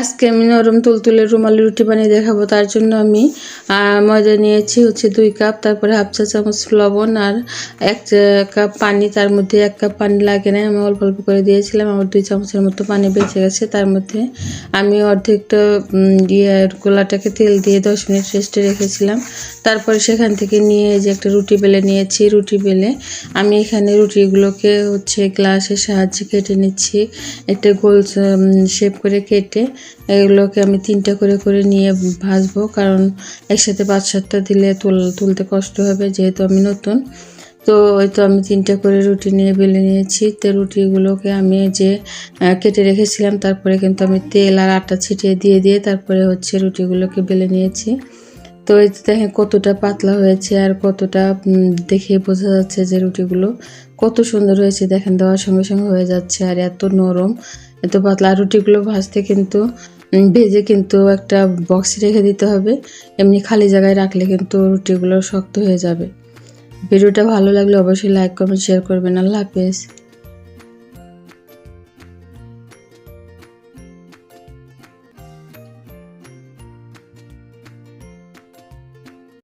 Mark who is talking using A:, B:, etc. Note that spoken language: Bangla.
A: আজকে আমি নরম তুলতুলে রুমালি রুটি বানিয়ে দেখাবো, তার জন্য আমি ময়দা নিয়েছি, হচ্ছে দুই কাপ, তারপরে হাফ চা চামচ লবণ আর এক কাপ পানি, তার মধ্যে এক কাপ পানি লাগে না আমি অল্প অল্প করে দিয়েছিলাম, আমার দুই চামচের মতো পানি বেঁচে গেছে, তার মধ্যে আমি অর্ধেকটা ইয়ে গোলাটাকে তেল দিয়ে দশ মিনিট রেস্টে রেখেছিলাম, তারপরে সেখান থেকে নিয়ে যে একটা রুটি বেলে নিয়েছি, রুটি বেলে আমি এখানে রুটিগুলোকে হচ্ছে গ্লাসের সাহায্যে কেটে নিচ্ছি, একটা গোল শেপ করে কেটে এগুলোকে আমি তিনটা করে করে নিয়ে ভাজবো, কারণ একসাথে পাঁচ সাতটা দিলে তুল, তুলতে কষ্ট হবে, যেহেতু আমি নতুন। তো ওই তো আমি তিনটা করে রুটি নিয়ে বেলে নিয়েছি। তো রুটিগুলোকে আমি যে কেটে রেখেছিলাম, তারপরে কিন্তু আমি তেল আর আটা ছিটিয়ে দিয়ে দিয়ে তারপরে হচ্ছে রুটিগুলোকে বেলে নিয়েছি। তো এই দেখেন কতটা পাতলা হয়েছে আর কতটা দেখে বোঝা যাচ্ছে যে রুটিগুলো কত সুন্দর হয়েছে। দেখেন দেওয়ার সঙ্গে সঙ্গে হয়ে যাচ্ছে আর এত নরম। এত পাতলা রুটিগুলো ভাজতে কিন্তু ভেজে কিন্তু একটা বক্সে রেখে দিতে হবে। এমনি খালি জায়গায় রাখলে কিন্তু রুটিগুলো শক্ত হয়ে যাবে। ভিডিওটা ভালো লাগলে অবশ্যই লাইক কমেন্ট শেয়ার করবেন। আল্লাহ হাফেজ।